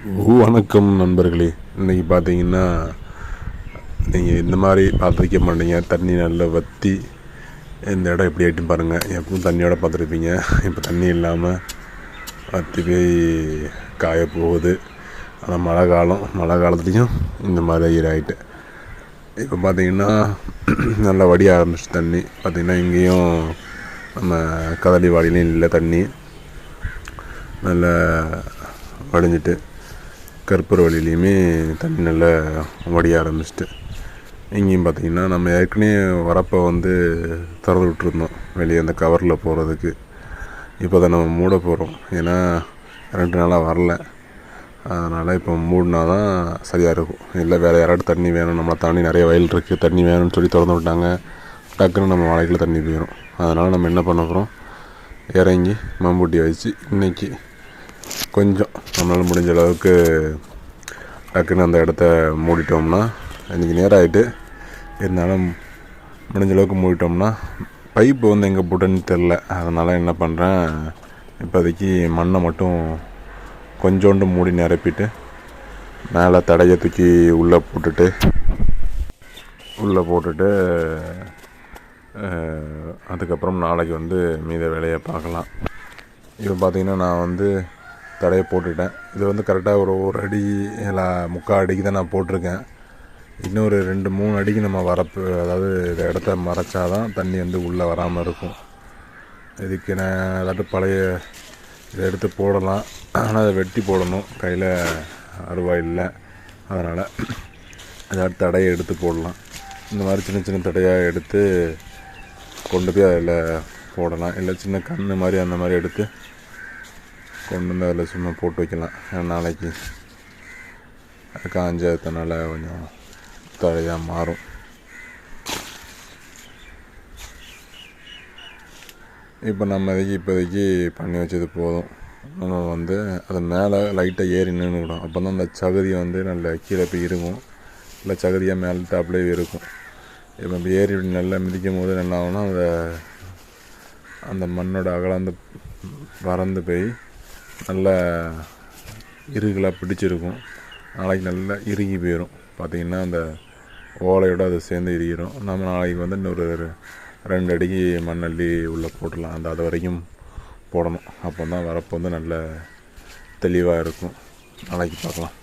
வணக்கம் நண்பர்களே. இன்றைக்கி பார்த்தீங்கன்னா நீங்கள் இந்த மாதிரி பார்த்துருக்க மாட்டீங்க. தண்ணி நல்லா வற்றி இந்த இடம் எப்படி ஆகிட்டு பாருங்கள் எப்பவும் தண்ணியோட பார்த்துருப்பீங்க. இப்போ தண்ணி இல்லாமல் வற்றி போய் காய போகுது. ஆனால் மழை காலம் மழை காலத்துலேயும் இந்த மாதிரி ஆகிட்டு இப்போ பார்த்தீங்கன்னா நல்லா வடிய ஆரம்பிச்சு தண்ணி. பார்த்திங்கன்னா இங்கேயும் நம்ம கதலி வாடிலையும் இல்லை தண்ணி. நல்லா வடிஞ்சிட்டு கற்பூர வழியிலையுமே தண்ணி நல்லா வடிய ஆரம்பிச்சிட்டு இங்கேயும் பார்த்திங்கன்னா நம்ம ஏற்கனவே வரப்போ வந்து திறந்து விட்டுருந்தோம் வெளியே அந்த கவரில் போகிறதுக்கு. இப்போ அதை நம்ம மூட போகிறோம். ஏன்னா ரெண்டு நாளாக வரல. அதனால் இப்போ மூடினா தான் சரியாக இருக்கும். இல்லை வேறு யாராட்டும் தண்ணி வேணும் நம்மளை தாண்டி நிறைய வயல் இருக்குது தண்ணி வேணும்னு சொல்லி திறந்து விட்டாங்க டக்குன்னு நம்ம வாழைக்குள்ள தண்ணி போயிடும். அதனால் நம்ம என்ன பண்ண போகிறோம்? இறங்கி மம்பூட்டியை வச்சு இன்றைக்கி கொஞ்சம் நம்மளால் முடிஞ்ச அளவுக்கு டக்குன்னு அந்த இடத்த மூடிட்டோம்னா இன்றைக்கி நேரம் ஆகிட்டு இருந்தாலும் முடிஞ்ச அளவுக்கு மூடிட்டோம்னா பைப்பு வந்து எங்கே போட்டுன்னு தெரில அதனால் என்ன பண்ணுறேன் இப்போதைக்கு மண்ணை மட்டும் கொஞ்சோண்டு மூடி நிரப்பிட்டு மேலே தடையை தூக்கி உள்ளே போட்டுட்டு உள்ளே போட்டுட்டு அதுக்கப்புறம் நாளைக்கு வந்து மீத வேலையை பார்க்கலாம். இப்போ பார்த்திங்கன்னா நான் வந்து தடையை போட்டுட்டேன். இது வந்து கரெக்டாக ஒரு ஒரு அடி இல்லை முக்கால் அடிக்கு தான் நான் போட்டிருக்கேன். இன்னொரு ரெண்டு மூணு அடிக்கு நம்ம வரப்பு அதாவது இந்த இடத்த மறைச்சா தான் தண்ணி வந்து உள்ளே வராமல் இருக்கும். இதுக்கு நான் ஏதாட்டு பழைய இதை எடுத்து போடலாம். ஆனால் அதை வெட்டி போடணும். கையில் அருவாய் இல்லை. அதனால் ஏதாவது தடையை எடுத்து போடலாம். இந்த மாதிரி சின்ன சின்ன தடையாக எடுத்து கொண்டு போய் அதில் போடலாம். இல்லை சின்ன கன்று மாதிரி அந்த மாதிரி எடுத்து கொண்டு வந்து அதில் சும்மா போட்டு வைக்கலாம். நாளைக்கு அது காஞ்சதுனால கொஞ்சம் தழையாக மாறும். இப்போ நம்ம இதுக்கு இப்போதைக்கு பண்ணி வச்சது போதும். நம்ம வந்து அது மேலே லைட்டாக ஏறி நின்றுக்கிடும் அப்போ தான் அந்த சகதி வந்து நல்ல கீழே போய் இருக்கும். இல்லை சகதியாக மேலே டாப்லேயே இருக்கும். இப்போ இப்படி ஏறி இப்படி நல்லா மிதிக்கும் போது என்ன ஆகும்னா அந்த அந்த மண்ணோட அகலம் வந்து பறந்து போய் நல்ல இறுகலாக பிடிச்சிருக்கும். நாளைக்கு நல்லா இறுகி போயிடும் பார்த்திங்கன்னா அந்த ஓலையோடு அது சேர்ந்து இறுகிடும் நம்ம நாளைக்கு வந்து இன்னொரு ரெண்டு அடிக்கு மண்ணள்ளி உள்ளே போட்டுடலாம். அந்த அது வரைக்கும் போடணும். அப்போ தான் வரப்போ வந்து நல்ல தெளிவாக இருக்கும். நாளைக்கு பார்க்கலாம்.